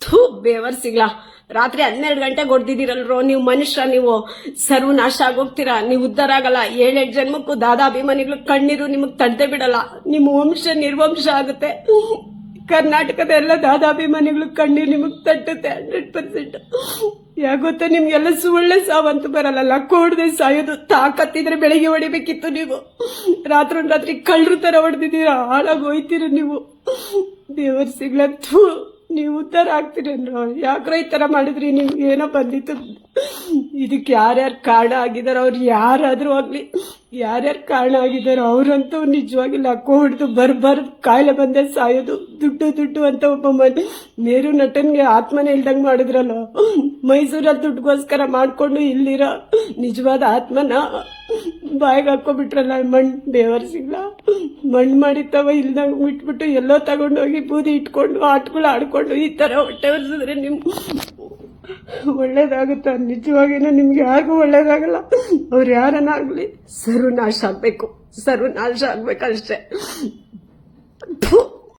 ಥೂ, ಬೇವರ್ ಸಿಗ್ಲಾ. ರಾತ್ರಿ ಹನ್ನೆರಡು ಗಂಟೆಗೆ ಹೊಡೆದಿದ್ದೀರಲ್ರೋ? ನೀವು ಮನುಷ್ಯ, ನೀವು ಸರ್ವನಾಶ ಆಗೋಗ್ತೀರಾ? ನೀವು ಉದ್ಧಾರ ಆಗಲ್ಲ. ಏಳೆಂಟು ಜನ್ಮಕ್ಕೂ ದಾದಾಭಿಮಾನಿಗಳು ಕಣ್ಣೀರು ನಿಮಗೆ ತಡ್ದೆ ಬಿಡಲ್ಲ. ನಿಮ್ಮ ವಂಶ ನಿರ್ವಂಶ ಆಗುತ್ತೆ. ಕರ್ನಾಟಕದ ಎಲ್ಲ ದಾದಾಭಿಮಾನಿಗಳು ಕಣ್ಣೀರು ನಿಮಗೆ ತಟ್ಟುತ್ತೆ, ಹಂಡ್ರೆಡ್ ಪರ್ಸೆಂಟ್. ಯಾಕೋತ ನಿಮ್ಗೆಲ್ಲ ಸುಳ್ಳೆ ಸಾವಂತ ಬರಲ್ಲ. ಕೋಡ್ದೆ ಸಾಯೋದು. ತಾಕತ್ತಿದ್ರೆ ಬೆಳಿಗ್ಗೆ ಹೊಡಿಬೇಕಿತ್ತು ನೀವು. ರಾತ್ರಿ ರಾತ್ರಿ ಕಳ್ಳರು ತರ ಹೊಡೆದಿದ್ದೀರಾ? ಹಾಳಾಗಿ ಹೋಯ್ತೀರ ನೀವು. ದೇವರ್ಸಿಗ್ಲಂತೂ ನೀವು ಉದ್ಧಾರ ಆಗ್ತೀರೇನ್ರೋ ಯಾಕ್ರೋ ಈ ಥರ ಮಾಡಿದ್ರಿ, ನಿಮ್ಗೆ ಏನೋ ಬಂದಿತ್ತು. ಇದಕ್ಕೆ ಯಾರ್ಯಾರು ಕಾರಣ ಆಗಿದಾರೋ, ಅವ್ರು ಯಾರಾದರೂ ಆಗಲಿ, ಯಾರ್ಯಾರು ಕಾರಣ ಆಗಿದಾರೋ, ಅವರಂತೂ ನಿಜವಾಗಿಲ್ಲ ಹೊಡೆದು ಬರ್ಬಾರ್ದು ಬರ್ ಕಾಯಿಲೆ ಬಂದೆ ಸಾಯೋದು. ದುಡ್ಡು ದುಡ್ಡು ಅಂತ ಒಬ್ಬ ಮನೆ ಮೇರು ನಟನ್ಗೆ ಆತ್ಮನೇ ಇಲ್ದಂಗೆ ಮಾಡಿದ್ರಲ್ಲ. ಮೈಸೂರಲ್ಲಿ ದುಡ್ಡುಗೋಸ್ಕರ ಮಾಡ್ಕೊಂಡು ಇಲ್ಲಿರೋ ನಿಜವಾದ ಆತ್ಮನ ಬಾಯಿಗೆ ಹಾಕ್ಕೊಬಿಟ್ರಲ್ಲ, ಮಣ್ಣು ದೇವರ್ ಸಿಗ್ಲ. ಮಣ್ಣು ಮಾಡಿತ್ತವ ಇಲ್ದಂಗೆ ಬಿಟ್ಬಿಟ್ಟು ಎಲ್ಲೋ ತಗೊಂಡೋಗಿ ಬೂದಿ ಇಟ್ಕೊಂಡು, ಆಟಗಳು ಆಡ್ಕೊಂಡು ಈ ಥರ ಹೊಟ್ಟೆ ಒರೆಸಿದ್ರೆ ನಿಮ್ಮ ಒಳ್ಳೇದಾಗುತ್ತ? ನಿಜವಾಗಿನ ನಿಮ್ಗೆ ಯಾರಿಗೂ ಒಳ್ಳೇದಾಗಲ್ಲ. ಅವ್ರು ಯಾರನ್ನಾಗಲಿ ಸರ್ವನಾಶ ಆಗಬೇಕು. ಸರ್ವನಾಶ ಆಗ್ಬೇಕಷ್ಟೇ.